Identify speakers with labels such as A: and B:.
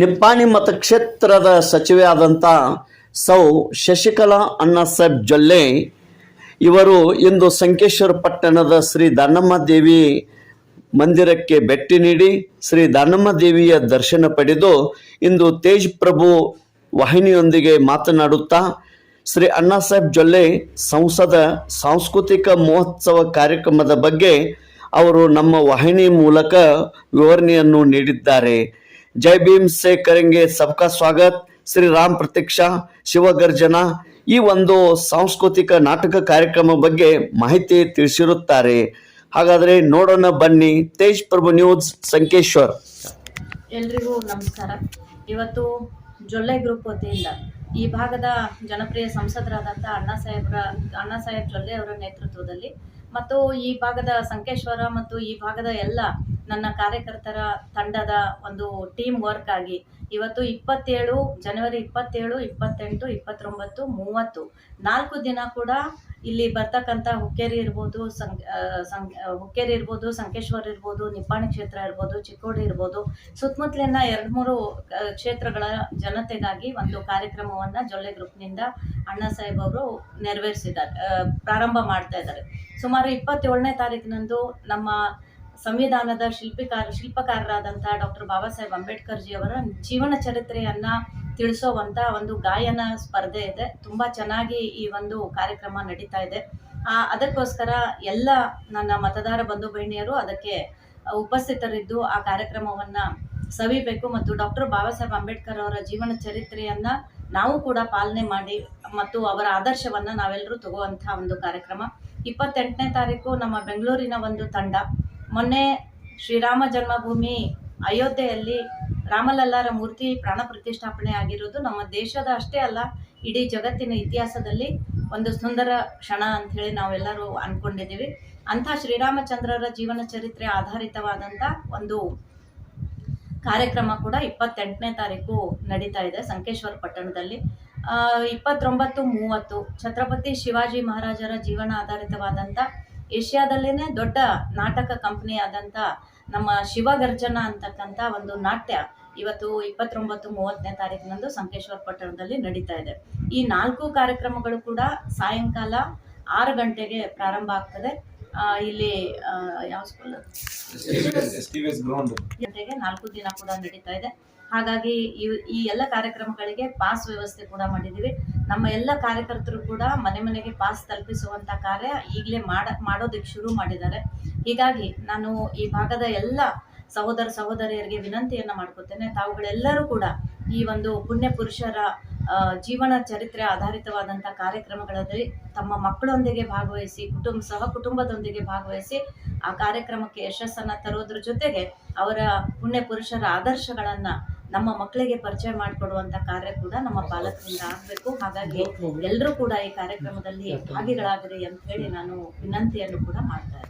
A: ನಿಪ್ಪಾಣಿ ಮತಕ್ಷೇತ್ರದ ಸಚಿವೆ ಆದಂಥ ಸೌ ಶಶಿಕಲಾ ಅಣ್ಣಾಸಾಹೇಬ್ ಜೊಲ್ಲೆ, ಇವರು ಇಂದು ಸಂಕೇಶ್ವರ ಪಟ್ಟಣದ ಶ್ರೀ ದಾನಮ್ಮ ದೇವಿ ಮಂದಿರಕ್ಕೆ ಭೇಟಿ ನೀಡಿ ಶ್ರೀ ದಾನಮ್ಮ ದೇವಿಯ ದರ್ಶನ ಪಡೆದು ಇಂದು ತೇಜ್ ಪ್ರಭು ವಾಹಿನಿಯೊಂದಿಗೆ ಮಾತನಾಡುತ್ತಾ ಶ್ರೀ ಅಣ್ಣಾ ಸಾಹೇಬ್ ಜೊಲ್ಲೆ ಸಂಸದ ಸಾಂಸ್ಕೃತಿಕ ಮಹೋತ್ಸವ ಕಾರ್ಯಕ್ರಮದ ಬಗ್ಗೆ ಅವರು ನಮ್ಮ ವಾಹಿನಿ ಮೂಲಕ ವಿವರಣೆಯನ್ನು ನೀಡಿದ್ದಾರೆ. ಜೈ ಭೀಮ್ ಸೇ ಕರೆಂಗೆ ಸಬ್ಕಾ ಸ್ವಾಗತ್. ಶ್ರೀ ರಾಮ್ ಪ್ರತೀಕ್ಷಾ ಶಿವಗರ್ಜನ. ಈ ಒಂದು ಸಾಂಸ್ಕೃತಿಕ ನಾಟಕ ಕಾರ್ಯಕ್ರಮ ಬಗ್ಗೆ ಮಾಹಿತಿ ತಿಳಿಸಿರುತ್ತಾರೆ. ಹಾಗಾದರೆ ನೋಡೋಣ ಬನ್ನಿ, ತೇಜ್ ಪ್ರಭು ನ್ಯೂಸ್, ಸಂಕೇಶ್ವರ್.
B: ಎಲ್ರಿಗೂ ನಮಸ್ಕಾರ. ಇವತ್ತು ಜೊಲ್ಲೆ ಗ್ರೂಪ್ ವತಿಯಿಂದ ಈ ಭಾಗದ ಜನಪ್ರಿಯ ಸಂಸದರಾದಂಥ ಅಣ್ಣಾ ಸಾಹೇಬ್ರ, ಅಣ್ಣಾ ಸಾಹೇಬ್ ಜೊಲ್ಲೆ ಅವರ ನೇತೃತ್ವದಲ್ಲಿ ಮತ್ತು ಈ ಭಾಗದ ಸಂಕೇಶ್ವರ ಮತ್ತು ಈ ಭಾಗದ ಎಲ್ಲ ನನ್ನ ಕಾರ್ಯಕರ್ತರ ತಂಡದ ಒಂದು ಟೀಮ್ ವರ್ಕ್ ಆಗಿ ಇವತ್ತು ಇಪ್ಪತ್ತೇಳು, ಜನವರಿ ಇಪ್ಪತ್ತೇಳು, ಇಪ್ಪತ್ತೆಂಟು, ಇಪ್ಪತ್ತೊಂಬತ್ತು, ಮೂವತ್ತು. ನಾಲ್ಕು ದಿನ ಕೂಡ ಇಲ್ಲಿ ಬರ್ತಕ್ಕಂಥ ಹುಕ್ಕೇರಿ ಇರ್ಬೋದು ಸಂ ಹುಕ್ಕೇರಿ ಇರ್ಬೋದು, ಸಂಕೇಶ್ವರ ಇರ್ಬೋದು, ನಿಪ್ಪಾಣಿ ಕ್ಷೇತ್ರ ಇರ್ಬೋದು, ಚಿಕ್ಕೋಡಿ ಇರ್ಬೋದು. ಸುತ್ತಮುತ್ತಲಿನ ಎರಡು ಮೂರು ಕ್ಷೇತ್ರಗಳ ಜನತೆಗಾಗಿ ಒಂದು ಕಾರ್ಯಕ್ರಮವನ್ನು ಜೊಲ್ಲೆ ಗ್ರೂಪ್ನಿಂದ ಅಣ್ಣಾ ಸಾಹೇಬ್ ಅವರು ನೆರವೇರಿಸಿದ್ದಾರೆ ಪ್ರಾರಂಭ ಮಾಡ್ತಾ ಇದ್ದಾರೆ. ಸುಮಾರು ಇಪ್ಪತ್ತೇಳನೇ ತಾರೀಕಿನಂದು ನಮ್ಮ ಸಂವಿಧಾನದ ಶಿಲ್ಪಿಕಾರ ಶಿಲ್ಪಕಾರರಾದಂಥ ಡಾಕ್ಟರ್ ಬಾಬಾ ಸಾಹೇಬ್ ಅಂಬೇಡ್ಕರ್ ಜಿಯವರ ಜೀವನ ಚರಿತ್ರೆಯನ್ನ ತಿಳಿಸೋವಂಥ ಒಂದು ಗಾಯನ ಸ್ಪರ್ಧೆ ಇದೆ. ತುಂಬ ಚೆನ್ನಾಗಿ ಈ ಒಂದು ಕಾರ್ಯಕ್ರಮ ನಡೀತಾ ಇದೆ. ಅದಕ್ಕೋಸ್ಕರ ಎಲ್ಲ ನನ್ನ ಮತದಾರ ಬಂಧು ಬಹಿಣಿಯರು ಅದಕ್ಕೆ ಉಪಸ್ಥಿತರಿದ್ದು ಆ ಕಾರ್ಯಕ್ರಮವನ್ನು ಸವಿಬೇಕು ಮತ್ತು ಡಾಕ್ಟರ್ ಬಾಬಾ ಸಾಹೇಬ್ ಅಂಬೇಡ್ಕರ್ ಅವರ ಜೀವನ ಚರಿತ್ರೆಯನ್ನ ನಾವು ಕೂಡ ಪಾಲನೆ ಮಾಡಿ ಮತ್ತು ಅವರ ಆದರ್ಶವನ್ನು ನಾವೆಲ್ಲರೂ ತಗೋವಂಥ ಒಂದು ಕಾರ್ಯಕ್ರಮ. ಇಪ್ಪತ್ತೆಂಟನೇ ತಾರೀಕು ನಮ್ಮ ಬೆಂಗಳೂರಿನ ಒಂದು ತಂಡ. ಮೊನ್ನೆ ಶ್ರೀರಾಮ ಜನ್ಮಭೂಮಿ ಅಯೋಧ್ಯೆಯಲ್ಲಿ ರಾಮಲಲ್ಲಾರ ಮೂರ್ತಿ ಪ್ರಾಣ ಪ್ರತಿಷ್ಠಾಪನೆ ಆಗಿರೋದು ನಮ್ಮ ದೇಶದ ಅಷ್ಟೇ ಅಲ್ಲ, ಇಡೀ ಜಗತ್ತಿನ ಇತಿಹಾಸದಲ್ಲಿ ಒಂದು ಸುಂದರ ಕ್ಷಣ ಅಂತ ಹೇಳಿ ನಾವೆಲ್ಲರೂ ಅನ್ಕೊಂಡಿದ್ದೀವಿ. ಅಂಥ ಶ್ರೀರಾಮಚಂದ್ರರ ಜೀವನ ಚರಿತ್ರೆ ಆಧಾರಿತವಾದಂಥ ಒಂದು ಕಾರ್ಯಕ್ರಮ ಕೂಡ ಇಪ್ಪತ್ತೆಂಟನೇ ತಾರೀಕು ನಡೀತಾ ಇದೆ ಸಂಕೇಶ್ವರ ಪಟ್ಟಣದಲ್ಲಿ. ಇಪ್ಪತ್ತೊಂಬತ್ತು ಮೂವತ್ತು ಛತ್ರಪತಿ ಶಿವಾಜಿ ಮಹಾರಾಜರ ಜೀವನ ಆಧಾರಿತವಾದಂಥ ಏಷ್ಯಾದಲ್ಲೇ ದೊಡ್ಡ ನಾಟಕ ಕಂಪನಿ ಆದಂಥ ನಮ್ಮ ಶಿವಗರ್ಜನ ಅಂತಕ್ಕಂಥ ಒಂದು ನಾಟ್ಯ ಇವತ್ತು ಇಪ್ಪತ್ತೊಂಬತ್ತು, ಮೂವತ್ತನೇ ತಾರೀಕಿನಂದು ಸಂಕೇಶ್ವರ ಪಟ್ಟಣದಲ್ಲಿ ನಡೀತಾ ಇದೆ. ಈ ನಾಲ್ಕು ಕಾರ್ಯಕ್ರಮಗಳು ಕೂಡ ಸಾಯಂಕಾಲ ಆರು ಗಂಟೆಗೆ ಪ್ರಾರಂಭ ಆಗ್ತದೆ. ಇಲ್ಲಿ ಯಾವ ಸ್ಕೂಲ್ ಜೊತೆಗೆ ನಾಲ್ಕು ದಿನ ಕೂಡ ನಡೀತಾ ಇದೆ. ಹಾಗಾಗಿ ಈ- ಎಲ್ಲ ಕಾರ್ಯಕ್ರಮಗಳಿಗೆ ಪಾಸ್ ವ್ಯವಸ್ಥೆ ಕೂಡ ಮಾಡಿದ್ದೀವಿ. ನಮ್ಮ ಎಲ್ಲ ಕಾರ್ಯಕರ್ತರು ಕೂಡ ಮನೆ ಮನೆಗೆ ಪಾಸ್ ತಲುಪಿಸುವಂತ ಕಾರ್ಯ ಈಗಲೇ ಮಾಡ ಮಾಡೋದಕ್ಕೆ ಶುರು ಮಾಡಿದ್ದಾರೆ. ಹೀಗಾಗಿ ನಾನು ಈ ಭಾಗದ ಎಲ್ಲ ಸಹೋದರ ಸಹೋದರಿಯರಿಗೆ ವಿನಂತಿಯನ್ನ ಮಾಡ್ಕೊತೇನೆ. ತಾವುಗಳೆಲ್ಲರೂ ಕೂಡ ಈ ಒಂದು ಪುಣ್ಯ ಪುರುಷರ ಜೀವನ ಚರಿತ್ರೆ ಆಧಾರಿತವಾದಂಥ ಕಾರ್ಯಕ್ರಮಗಳಲ್ಲಿ ತಮ್ಮ ಮಕ್ಕಳೊಂದಿಗೆ ಭಾಗವಹಿಸಿ ಕುಟುಂಬ ಸಹ ಕುಟುಂಬದೊಂದಿಗೆ ಭಾಗವಹಿಸಿ ಆ ಕಾರ್ಯಕ್ರಮಕ್ಕೆ ಯಶಸ್ಸನ್ನ ತರೋದ್ರ ಜೊತೆಗೆ ಅವರ ಪುಣ್ಯ ಪುರುಷರ ಆದರ್ಶಗಳನ್ನು ನಮ್ಮ ಮಕ್ಕಳಿಗೆ ಪರಿಚಯ ಮಾಡಿಕೊಡುವಂತ ಕಾರ್ಯ ಕೂಡ ನಮ್ಮ ಬಾಲಕರಿಂದ ಆಗಬೇಕು. ಹಾಗಾಗಿ ಎಲ್ಲರೂ ಕೂಡ ಈ ಕಾರ್ಯಕ್ರಮದಲ್ಲಿ ಭಾಗಿಗಳಾಗಲಿ ಅಂತ ಹೇಳಿ ನಾನು ವಿನಂತಿಯನ್ನು ಕೂಡ ಮಾಡ್ತಾ